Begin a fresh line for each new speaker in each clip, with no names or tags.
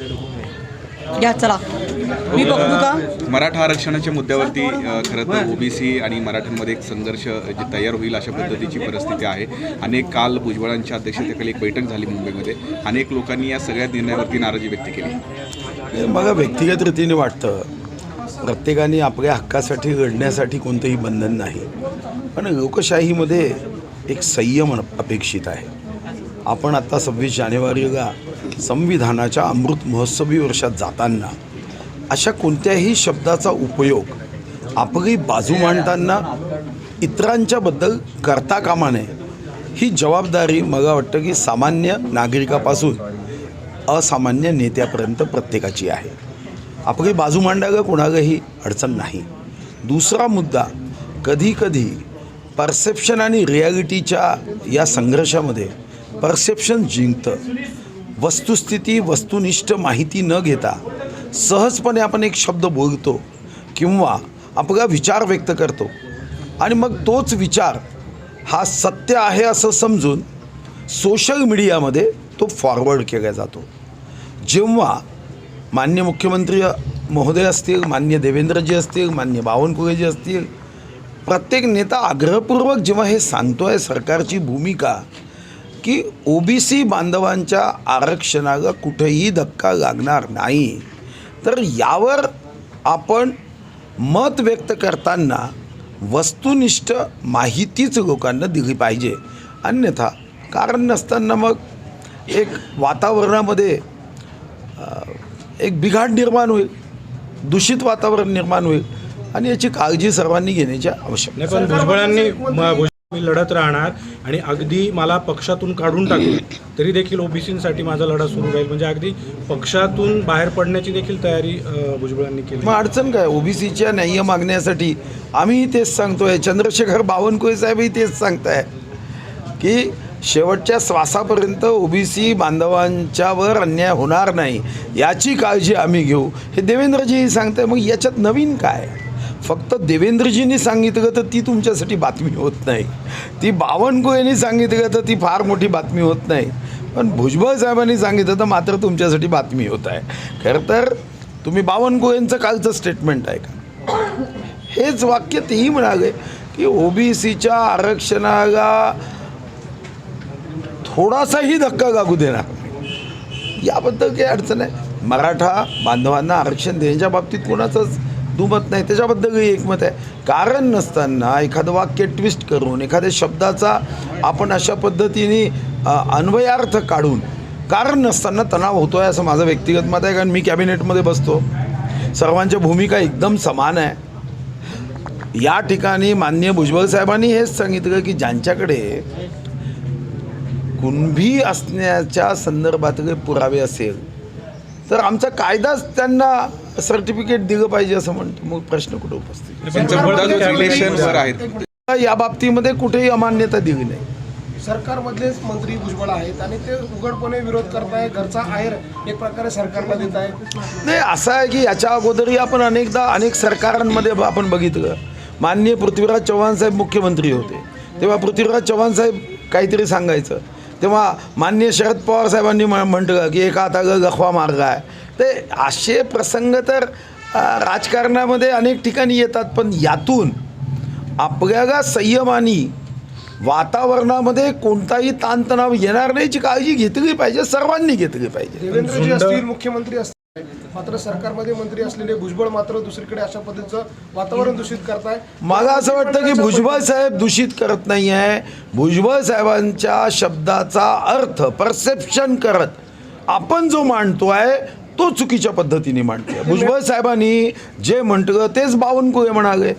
घ्या चला. मी बघू का?
मराठा आरक्षणाच्या मुद्द्यावरती खरं तर ओबीसी आणि मराठ्यांमध्ये एक संघर्ष जे तयार होईल अशा पद्धतीची परिस्थिती आहे. अनेक काल भुजबळांच्या अध्यक्षतेखाली एक बैठक झाली मुंबईमध्ये. अनेक लोकांनी या सगळ्या निर्णयावरती नाराजी व्यक्त केली.
मला व्यक्तिगत रीतीने वाटतं प्रत्येकाने आपल्या हक्कासाठी लढण्यासाठी कोणतंही बंधन नाही. पण लोकशाहीमध्ये एक संयम अपेक्षित आहे. आपण आत्ता सव्वीस जानेवारीला संविधानाच्या अमृत महोत्सवी वर्षात जाताना अशा कोणत्याही शब्दाचा उपयोग आपली बाजू मांडताना इतरांच्याबद्दल करता कामा नये ही जबाबदारी मला वाटतं की सामान्य नागरिकापासून असामान्य नेत्यापर्यंत प्रत्येकाची आहे. आपली बाजू मांडायला कोणालाही अडचण नाही. दुसरा मुद्दा कधीकधी परसेप्शन आणि रिॲलिटीच्या या संघर्षामध्ये परसेप्शन जिंकतं. वस्तुस्थिती वस्तुनिष्ठ माहिती न घेता सहजपणे आपण एक शब्द बोलतो किंवा आपला विचार व्यक्त करतो. आणि मग तोच विचार हा सत्य आहे असं समजून सोशल मीडियामध्ये तो फॉरवर्ड केला जातो. जेव्हा मान्य मुख्यमंत्री महोदय असतील मान्य देवेंद्रजी असतील मान्य बावनकुळेजी असतील प्रत्येक नेता आग्रहपूर्वक जेव्हा हे सांगतो आहे सरकारची भूमिका की ओबीसी बांधवांच्या आरक्षणाला कुठेही धक्का लागणार नाही. तर यावर आपण मत व्यक्त करताना वस्तुनिष्ठ माहितीच लोकांना दिली पाहिजे. अन्यथा कारण नसताना मग एक वातावरणामध्ये एक बिघाड निर्माण होईल दूषित वातावरण निर्माण होईल आणि याची काळजी सर्वांनी घेण्याची आवश्यकता
मी लढत राहणार आणि अगदी मला पक्षातून काढून टाकलं तरी देखील ओबीसीसाठी माझा लढा सुरू राहील. म्हणजे अगदी पक्षातून बाहेर पडण्याची देखील तयारी भुजबळांनी केली.
मग अडचण काय? ओबीसीच्या न्याय्य मागण्यासाठी आम्ही तेच सांगतोय. चंद्रशेखर बावनकुळे साहेबही तेच सांगताय. की शेवटच्या श्वासापर्यंत ओबीसी बांधवांच्यावर अन्याय होणार नाही याची काळजी आम्ही घेऊ. हे देवेंद्रजीही सांगताय. मग याच्यात नवीन काय? फक्त देवेंद्रजींनी सांगितलं तर ती तुमच्यासाठी बातमी होत नाही. ती बावनकुळेंनी सांगितलं तर ती फार मोठी बातमी होत नाही. पण भुजबळ साहेबांनी सांगितलं तर मात्र तुमच्यासाठी बातमी होत आहे. खरं तर तुम्ही बावनकुळेंचं कालचं स्टेटमेंट आहे का हेच वाक्य तेही म्हणाले की ओबीसीच्या आरक्षणाला थोडासाही धक्का लागू देणार याबद्दल काही अडचण आहे मराठा बांधवांना आरक्षण देण्याच्या बाबतीत कोणाचंच दुमत नाही. त्याच्याबद्दलही एकमत आहे. कारण नसताना एखादं वाक्य ट्विस्ट करून एखाद्या शब्दाचा आपण अशा पद्धतीने अन्वयार्थ काढून कारण नसताना तणाव होतो आहे असं माझं व्यक्तिगत मत आहे. कारण मी कॅबिनेटमध्ये बसतो. सर्वांच्या भूमिका एकदम समान आहे. या ठिकाणी माननीय भुजबळ साहेबांनी हेच सांगितलं की ज्यांच्याकडे कुणबी असण्याच्या संदर्भात काही पुरावे असेल तर आमचा कायदाच त्यांना सर्टिफिकेट दिलं पाहिजे असं म्हणतो मग प्रश्न कुठं उपस्थित?
आहेत.
या बाबतीमध्ये कुठेही अमान्यता दिली नाही.
सरकारमधलेच मंत्री भुजबळ आहेत आणि ते उघडपणे विरोध करताय घरचा आहेर एक प्रकारे सरकारला देत आहे
नाही असं आहे की याच्या अगोदरही आपण अनेकदा अनेक सरकारांमध्ये आपण बघितलं. माननीय पृथ्वीराज चव्हाण साहेब मुख्यमंत्री होते. तेव्हा पृथ्वीराज चव्हाण साहेब काहीतरी सांगायचं. तेव्हा माननीय शरद पवार साहेबांनी म्ह- म्हटलं की एका हाताला गखवा मार्ग आहे. ते असे प्रसंग तर राजकारणामध्ये अनेक ठिकाणी येतात पण यातून आपल्याला संयमानी वातावरणामध्ये कोणताही ताणतणाव येणार नाहीची काळजी घेतली पाहिजे सर्वांनी घेतली पाहिजे.
देवेंद्रजी असतील मुख्यमंत्री असतील मात्र सरकारमध्ये मंत्री असलेले भुजबळ मात्र दुसरीकडे अशा पद्धतीचं वातावरण दूषित करताय.
मला असं वाटतं की भुजबळ साहेब दूषित करत नाही आहे भुजबळ साहेबांच्या शब्दाचा अर्थ परसेप्शन करत आपण जो मांडतो आहे तो चुकीच्या पद्धतीने मांडतोय भुजबळ साहेबांनी जे म्हटलं तेच बावनकुळे म्हणाले.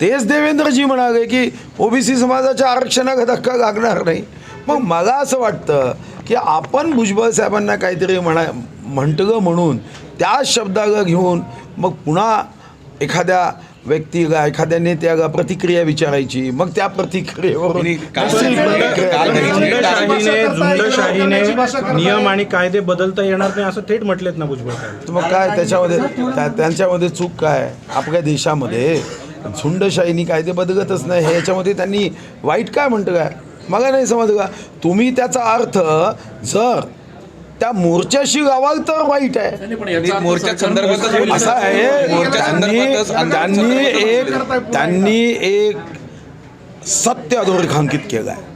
तेच देवेंद्रजी म्हणाले की ओबीसी समाजाच्या आरक्षणाला धक्का लागणार नाही. मग मला असं वाटतं की आपण भुजबळ साहेबांना काहीतरी म्हणा म्हटलं म्हणून त्या शब्दाला घेऊन मग पुन्हा एखाद्या व्यक्तीला एखाद्या नेत्याला प्रतिक्रिया विचारायची मग त्या प्रतिक्रियेवरून
आणि काल-
प्रतिक्रिया
काल
करायची.
झुंडशाहीने झुंडशाहीने नियम आणि कायदे बदलता येणार नाही असं थेट म्हटलेत ना भुजबळ
मग काय त्याच्यामध्ये त्या- त्यांच्यामध्ये चूक काय? आपल्या देशामध्ये झुंडशाहीनी कायदे बदलतच नाही. हे याच्यामध्ये त्यांनी वाईट काय म्हणतं काय? मला नाही समजलं का? तुम्ही त्याचा अर्थ जर त्या मोर्चाशी गावाल तर वाईट आहे.
मोर्चा बोलले.
असं आहे त्यांनी एक त्यांनी एक सत्य अधोरेखांकित केलं आहे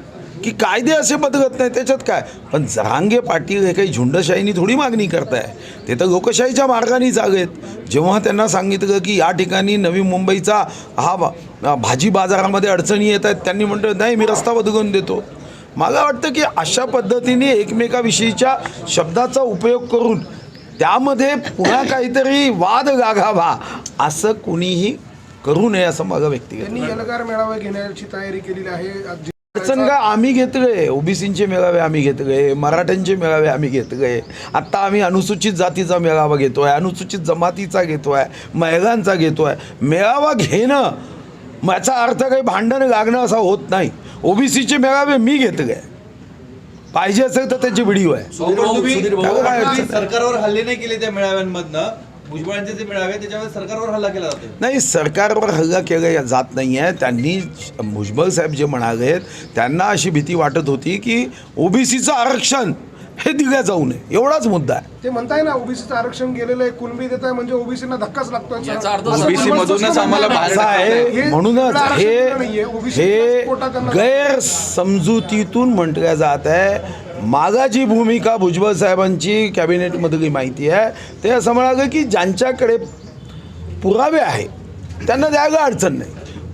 की कायदे असे बदलत नाही त्याच्यात काय? पण जरांगे पाटील हे काही झुंडशाहीनी थोडी मागणी करताय. ते तर लोकशाहीच्या मार्गाने जागेत जेव्हा त्यांना सांगितलं की या ठिकाणी नवी मुंबईचा हा भाजी बाजारामध्ये अडचणी येत आहेत त्यांनी म्हटलं नाही मी रस्ता बदलून देतो. मला वाटतं की अशा पद्धतीने एकमेकाविषयीच्या शब्दाचा उपयोग करून त्यामध्ये पुन्हा काहीतरी वाद गाघावा असं कुणीही करू नये असं माझं व्यक्तिगत
एल्गार मेळावा घेण्याची तयारी केलेली आहे.
अडचण का आम्ही घेतले ओबीसीचे मेळावे आम्ही घेतले मराठ्यांचे मेळावे आम्ही घेतले आत्ता आम्ही अनुसूचित जातीचा मेळावा घेतोय अनुसूचित जमातीचा घेतोय महिलांचा घेतोय. मेळावा घेणं याचा अर्थ काही भांडण लागणं असा होत नाही. ओबीसीचे मेळावे मी घेतले पाहिजे असेल तर त्याची व्हिडिओ आहे. काय?
सरकारवर हल्ले नाही केले त्या मेळाव्यांमधनं. भुजबळांचे जे मेळावे सरकारवर हल्ला केला जातो
नाही सरकारवर हल्ला केला जात नाही आहे त्यांनी भुजबळ साहेब जे म्हणाले त्यांना अशी भीती वाटत होती की ओबीसीचं आरक्षण हे दिलं जाऊ नये. एवढाच मुद्दा आहे.
ते म्हणताय ना ओबीसीचं आरक्षण गेलेलं आहे कुणबी देत आहे म्हणजे ओबीसीना धक्काच
याचा अर्थ
OBC
भुजबळ
मधूनच आम्हाला. बाहेर
असं आहे
हे
म्हणूनच हे हे गैरसमजुतीतून म्हटलं जात आहे. मागाची भूमिका भुजबळ साहेबांची कॅबिनेटमधली माहिती आहे. ते असं म्हणाले की ज्यांच्याकडे पुरावे आहे त्यांना द्यायला अडचण नाही.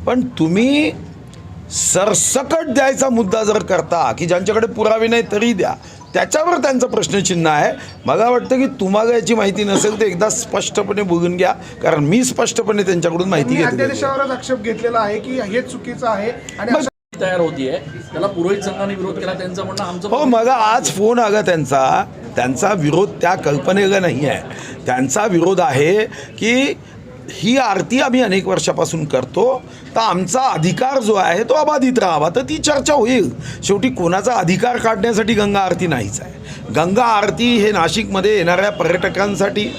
पण तुम्ही सरसकट द्यायचा मुद्दा जर करता की ज्यांच्याकडे पुरावे नाही तरी द्या. त्याच्यावर त्यांचं प्रश्नचिन्ह आहे. मला वाटतं की तुम्हाला याची माहिती नसेल तर एकदा स्पष्टपणे बघून घ्या. कारण मी स्पष्टपणे त्यांच्याकडून माहिती घेतली
आक्षेप घेतलेला आहे की हे चुकीचं आहे आणि
मग-
तयार होतीये. त्याला पुरोहित संघाने विरोध केला त्यांचं म्हणणं आमचं
हो मला आज फोन आला त्यांचा. त्यांचा विरोध त्या कल्पनेला नाही आहे. त्यांचा विरोध आहे की ही आरती आम्ही अनेक वर्षापासून करतो. तर आमचा अधिकार जो आहे तो अबाधित राहावा. तर ती चर्चा होईल. शेवटी कोणाचा अधिकार काढण्यासाठी गंगा आरती नाहीच आहे. गंगा आरती हे नाशिकमध्ये येणाऱ्या पर्यटकांसाठी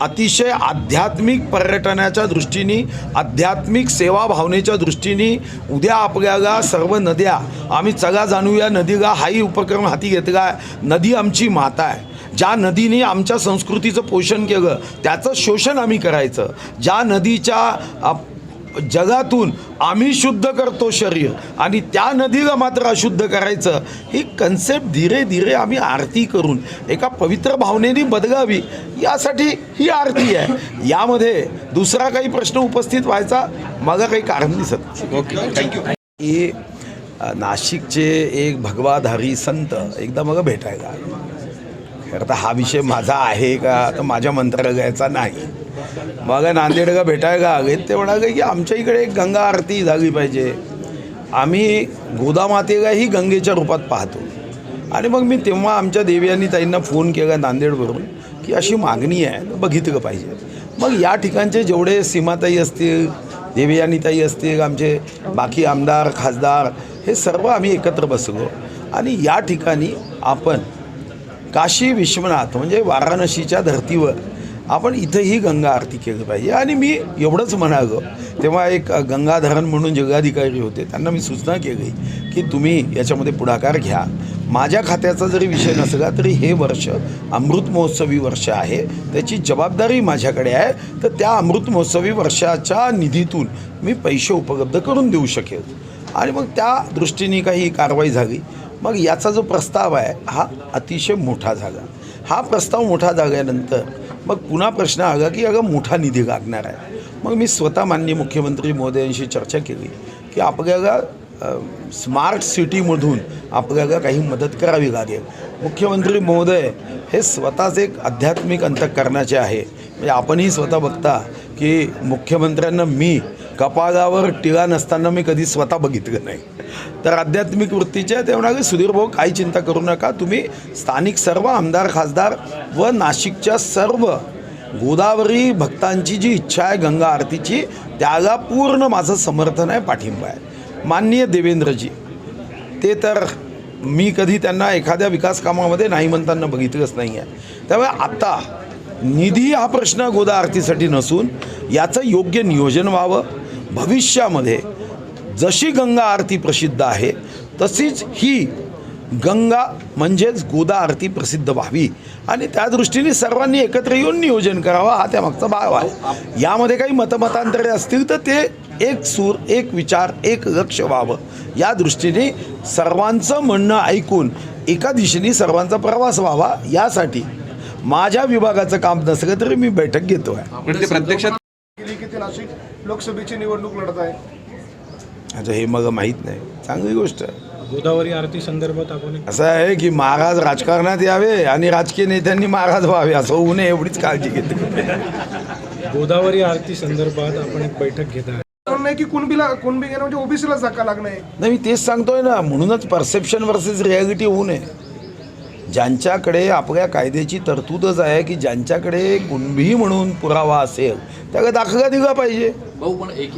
अतिशय आध्यात्मिक पर्यटनाच्या दृष्टीने आध्यात्मिक सेवा भावनेच्या दृष्टीने उद्या आपल्याला सर्व नद्या आम्ही चला जाणूया नदीला हाही उपक्रम हाती घेतला. नदी आमची माता आहे. ज्या नदीने आमच्या संस्कृतीचं पोषण केलं त्याचं शोषण आम्ही करायचं. ज्या नदीच्या जगातून आम्ही शुद्ध करतो शरीर आणि त्या नदीला मात्र अशुद्ध करायचं ही कन्सेप्ट धीरे धीरे आम्ही आरती करून एका पवित्र भावनेने बदलावी यासाठी ही आरती आहे. यामध्ये दुसरा काही प्रश्न उपस्थित व्हायचा मला काही कारण दिसत.
ओके थँक्यू
अ, नाशिकचे एक भगवाधारी संत एकदा मग भेटायला आता हा विषय माझा आहे का? तर माझ्या मंत्रालयाचा नाही. मग नांदेडला भेटायला आले ते म्हणाले की आमच्या इकडे एक गंगा आरती झाली पाहिजे. आम्ही गोदामातेगाही गंगेच्या रूपात पाहतो. आणि मग मी तेव्हा आमच्या देवयानी ताईंना फोन केला नांदेडवरून की अशी मागणी आहे तर बघितलं पाहिजे. मग या ठिकाणचे जेवढे सीमाताई असतील देवयानीताई असतील आमचे बाकी आमदार खासदार हे सर्व आम्ही एकत्र बसलो. आणि या ठिकाणी आपण काशी विश्वनाथ म्हणजे वाराणसीच्या धर्तीवर आपण इथंही गंगा आरती केली पाहिजे. आणि मी एवढंच म्हणागं तेव्हा एक गंगाधरण म्हणून जिल्हाधिकारी होते त्यांना मी सूचना केली की तुम्ही याच्यामध्ये पुढाकार घ्या. माझ्या खात्याचा जरी विषय नसला तरी हे वर्ष अमृत महोत्सवी वर्ष आहे. त्याची जबाबदारी माझ्याकडे आहे. तर त्या अमृत महोत्सवी वर्षाच्या निधीतून मी पैसे उपलब्ध करून देऊ शकेल. आणि मग त्या दृष्टीने काही कारवाई झाली. मग याचा जो प्रस्ताव आहे हा अतिशय मोठा झाला. हा प्रस्ताव मोठा झाल्यानंतर मग पुन्हा प्रश्न आला की अगं मोठा निधी लागणार आहे. मग मी स्वतः माननीय मुख्यमंत्री महोदयांशी चर्चा केली की आपल्याला स्मार्ट सिटीमधून आपल्याला काही मदत करावी लागेल. मुख्यमंत्री महोदय हे स्वतःच एक आध्यात्मिक अंतकरणाचे आहे. म्हणजे आपणही स्वतः बघता की मुख्यमंत्र्यांना मी कपाळावर टिळा नसताना मी कधी स्वतः बघितलं नाही. तर आध्यात्मिक वृत्तीचे आहे ते म्हणाले सुधीर भाऊ काही चिंता करू नका. तुम्ही स्थानिक सर्व आमदार खासदार व नाशिकच्या सर्व गोदावरी भक्तांची जी इच्छा आहे गंगा आरतीची त्याला पूर्ण माझं समर्थन आहे पाठिंबा आहे. माननीय देवेंद्रजी ते तर मी कधी त्यांना एखाद्या विकास कामामध्ये नाही म्हणताना बघितलंच नाही आहे. त्यामुळे आता निधी हा प्रश्न गोदा आरतीसाठी नसून याचं योग्य नियोजन व्हावं. भविष्यामध्ये जशी गंगा आरती प्रसिद्ध आहे तशीच ही गंगा म्हणजेच गोदा आरती प्रसिद्ध व्हावी. आणि त्या दृष्टीने सर्वांनी एकत्र येऊन नियोजन करावं हा त्यामागचा भाव आहे. यामध्ये काही मतमतांतरे असतील तर ते एक सूर एक विचार एक लक्ष व्हावं. या दृष्टीने सर्वांचं म्हणणं ऐकून एका दिशेने सर्वांचा प्रवास व्हावा. यासाठी माझ्या विभागाचं काम नसलं तरी मी बैठक घेतो आहे
प्रत्यक्षात
केली की ते नाशिक लोकसभेची निवडणूक लढत आहे.
आता हे मग माहीत नाही. चांगली गोष्ट. आहे
गोदावरी आरती संदर्भात आपण
असं आहे की महाराज राजकारणात यावे आणि राजकीय नेत्यांनी महाराज व्हावे असं होऊ नये एवढीच काळजी घेते.
गोदावरी आरती संदर्भात आपण एक बैठक घेत आहे.
आहे की कुणबीला कुणबी घेणं म्हणजे ओबीसीला धक्का लागणे
नाही मी तेच सांगतोय ना म्हणूनच परसेप्शन वर्सेस रिॲलिटी होऊ नये ज्यांच्याकडे आपल्या कायद्याची तरतूदच आहे की ज्यांच्याकडे कुणबी म्हणून पुरावा असेल त्याला दाखला दिला पाहिजे.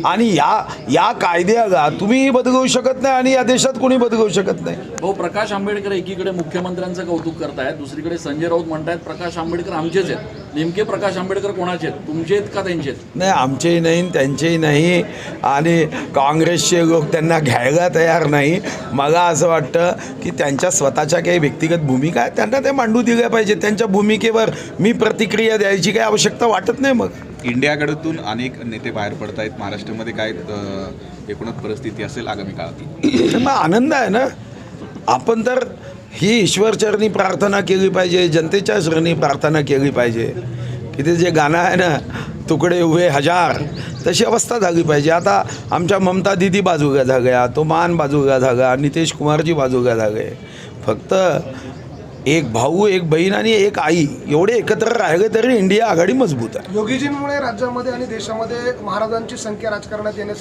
आणि या या कायद्याला तुम्हीही बदलवू शकत नाही आणि या देशात कोणी बदलवू शकत नाही.
भाऊ प्रकाश आंबेडकर एकीकडे मुख्यमंत्र्यांचं कौतुक करतायत दुसरीकडे संजय राऊत म्हणतायत प्रकाश आंबेडकर आमचेच आहेत. नेमके प्रकाश आंबेडकर कोणाचे आहेत? तुमचे आहेत का त्यांचे आहेत?
नाही आमचेही नाही त्यांचेही नाही. आणि काँग्रेसचे लोक त्यांना घ्यायला तयार नाही. मला असं वाटतं की त्यांच्या स्वतःच्या काही व्यक्तिगत भूमिका आहेत त्यांना ते मांडू दिल्या पाहिजे त्यांच्या भूमिकेवर मी प्रतिक्रिया द्यायची काही आवश्यकता वाटत नाही मग.
इंडियाकडून अनेक नेते बाहेर पडत आहेत महाराष्ट्रामध्ये काय एकूणच परिस्थिती असेल आगामी काळात
मग आनंद आहे ना? आपण तर ही ईश्वरचरणी प्रार्थना केली पाहिजे जनतेच्या चरणी प्रार्थना केली पाहिजे. की ते जे गाणं आहे ना तुकडे उभे हजार तशी अवस्था झाली पाहिजे. आता आमच्या ममता दिदी बाजूगा झाल्या तो मान बाजूगा झाला नितेश कुमारजी बाजूगा झाले फक्त एक भाऊ एक बहीण आणि एक आई एवढे एकत्र राहिले तरी इंडिया आघाडी मजबूत आहे.
योगीजींमुळे राज्यामध्ये आणि देशामध्ये महाराजांची संख्या राजकारणात येण्यास